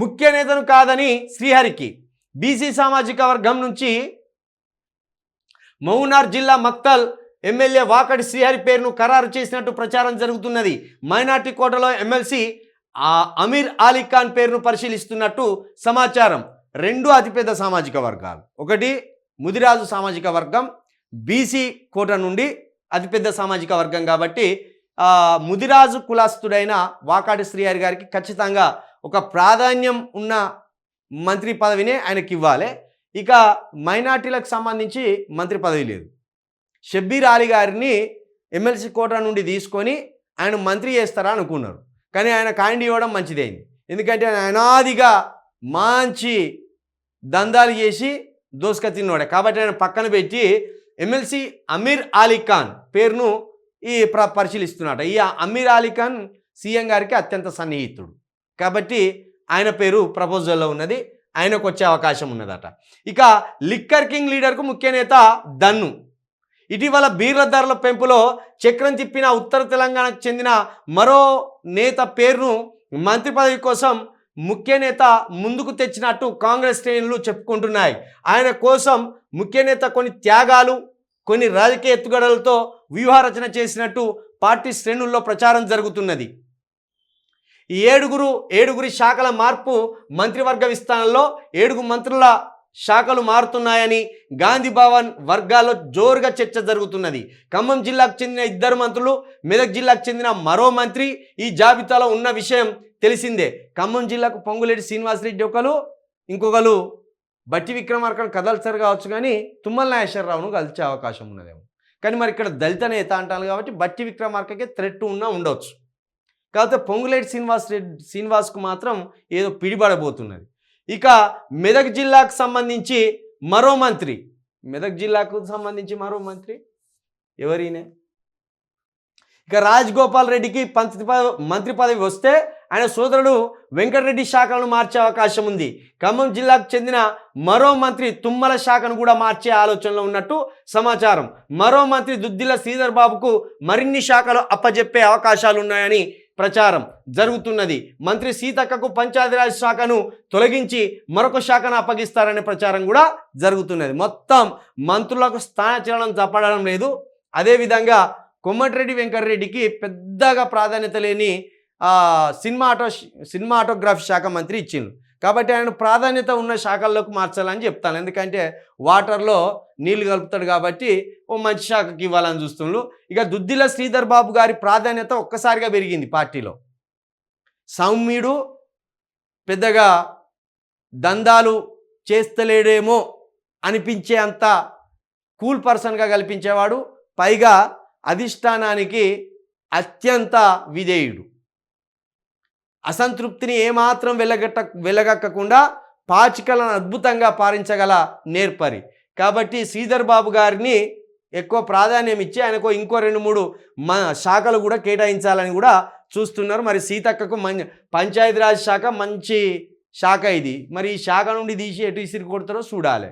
ముఖ్య నేతను కాదని శ్రీహరికి బీసీ సామాజిక వర్గం నుంచి మౌనార్ జిల్లా మక్తల్ ఎమ్మెల్యే వాకడి శ్రీహరి పేరును ఖరారు చేసినట్టు ప్రచారం జరుగుతున్నది. మైనార్టీ కోటలో ఎమ్మెల్సీ ఆ అమీర్ అలీ ఖాన్ పేరును పరిశీలిస్తున్నట్టు సమాచారం. రెండు అతిపెద్ద సామాజిక వర్గాలు. ఒకటి ముదిరాజు సామాజిక వర్గం. బీసీ కోట నుండి అతిపెద్ద సామాజిక వర్గం కాబట్టి ముదిరాజు కులాస్తుడైన వాకాటి శ్రీహరి గారికి ఖచ్చితంగా ఒక ప్రాధాన్యం ఉన్న మంత్రి పదవినే ఆయనకి ఇవ్వాలి ఇక మైనార్టీలకు సంబంధించి మంత్రి పదవి లేదు. షబ్బీర్ అలీ గారిని ఎమ్మెల్సీ కోట నుండి తీసుకొని ఆయన మంత్రి చేస్తారా అనుకున్నారు. కానీ ఆయన కాండి ఇవ్వడం మంచిదైంది. ఎందుకంటే ఆయన అనాదిగా మంచి దందాలు చేసి దోసుక తిన్నవాడే కాబట్టి ఆయన పక్కన పెట్టి ఎమ్మెల్సీ అమీర్ అలీ ఖాన్ పేరును ఈ ప్ర పరిశీలిస్తున్నాడు ఈ అమీర్ అలీ ఖాన్ సీఎం గారికి అత్యంత సన్నిహితుడు. కాబట్టి ఆయన పేరు ప్రపోజల్లో ఉన్నది ఆయనకు వచ్చే అవకాశం ఉన్నదట. ఇక లిక్కర్ కింగ్ లీడర్కు ముఖ్య నేత దన్ను ఇటీవల బీర్ల ధరల పెంపులో చక్రం తిప్పిన ఉత్తర తెలంగాణకు చెందిన మరో నేత పేరును మంత్రి పదవి కోసం ముఖ్య నేత ముందుకు తెచ్చినట్టు కాంగ్రెస్ శ్రేణులు చెప్పుకుంటున్నాయి. ఆయన కోసం ముఖ్య నేత కొన్ని త్యాగాలు కొన్ని రాజకీయ ఎత్తుగడలతో వ్యూహరచన చేసినట్టు పార్టీ శ్రేణుల్లో ప్రచారం జరుగుతున్నది. ఈ ఏడుగురు ఏడుగురి శాఖల మార్పు మంత్రివర్గ విస్తరణలో ఏడుగు మంత్రుల శాఖలు మారుతున్నాయని గాంధీ భవన్ వర్గాల్లో జోరుగా చర్చ జరుగుతున్నది. ఖమ్మం జిల్లాకు చెందిన ఇద్దరు మంత్రులు మెదక్ జిల్లాకు చెందిన మరో మంత్రి ఈ జాబితాలో ఉన్న విషయం తెలిసిందే. ఖమ్మం జిల్లాకు పొంగులేటి శ్రీనివాసరెడ్డి ఒకరు ఇంకొకరు బట్టి విక్రమార్కను కదల్చారు కావచ్చు కానీ తుమ్మల నాగేశ్వరరావును కలిసే అవకాశం ఉన్నదేమో. కానీ మరి ఇక్కడ దళిత నేత అంటాను కాబట్టి బట్టి విక్రమార్కకే థ్రెట్ ఉన్నా ఉండవచ్చు కాకపోతే పొంగులేటి శ్రీనివాస్ రెడ్డి శ్రీనివాస్కు మాత్రం ఏదో పిడిపడబోతున్నది ఇక మెదక్ జిల్లాకు సంబంధించి మరో మంత్రి. మెదక్ జిల్లాకు సంబంధించి మరో మంత్రి? ఎవరినే? ఇక రాజగోపాల్ రెడ్డికి పంత్రి పదవి మంత్రి పదవి వస్తే ఆయన సోదరుడు వెంకటరెడ్డి శాఖలను మార్చే అవకాశం ఉంది. ఖమ్మం జిల్లాకు చెందిన మరో మంత్రి తుమ్మల శాఖను కూడా మార్చే ఆలోచనలో ఉన్నట్టు సమాచారం. మరో మంత్రి దుద్దిల శ్రీధర్ బాబుకు మరిన్ని శాఖలు అప్పజెప్పే అవకాశాలు ఉన్నాయని ప్రచారం జరుగుతున్నది. మంత్రి సీతక్కకు పంచాయతీరాజ్ శాఖను తొలగించి మరొక శాఖను అప్పగిస్తారనే ప్రచారం కూడా జరుగుతున్నది. మొత్తం మంత్రులకు స్థానచలనం తప్పడం లేదు. అదేవిధంగా కొమ్మటిరెడ్డి వెంకటరెడ్డికి పెద్దగా ప్రాధాన్యత లేని సినిమాటో సినిమా ఆటో సినిమా శాఖ మంత్రి ఇచ్చిండు కాబట్టి ఆయన ప్రాధాన్యత ఉన్న శాఖల్లోకి మార్చాలని చెప్తాను. ఎందుకంటే వాటర్లో నీళ్ళు కలుపుతాడు కాబట్టి ఓ మంచి శాఖకి ఇవ్వాలని చూస్తుండ్రు. ఇక దుద్దిల శ్రీధర్ బాబు గారి ప్రాధాన్యత ఒక్కసారిగా పెరిగింది పార్టీలో. సౌమ్యుడు పెద్దగా దందాలు చేస్తలేడేమో అనిపించే అంత కూల్ పర్సన్గా కల్పించేవాడు. పైగా అధిష్టానానికి అత్యంత విధేయుడు. అసంతృప్తిని ఏమాత్రం వెలగట్ట వెలగక్కకుండా పాచికలను అద్భుతంగా పారించగల నేర్పరి. కాబట్టి శ్రీధర్ బాబు గారిని ఎక్కువ ప్రాధాన్యం ఇచ్చి ఆయనకు ఇంకో రెండు మూడు మ శాఖలు కూడా కేటాయించాలని కూడా చూస్తున్నారు. మరి సీతక్కకు మం పంచాయతీరాజ్ శాఖ మంచి శాఖ ఇది. మరి ఈ శాఖ నుండి తీసి ఎటు ఇసిరి కొడతారో చూడాలి.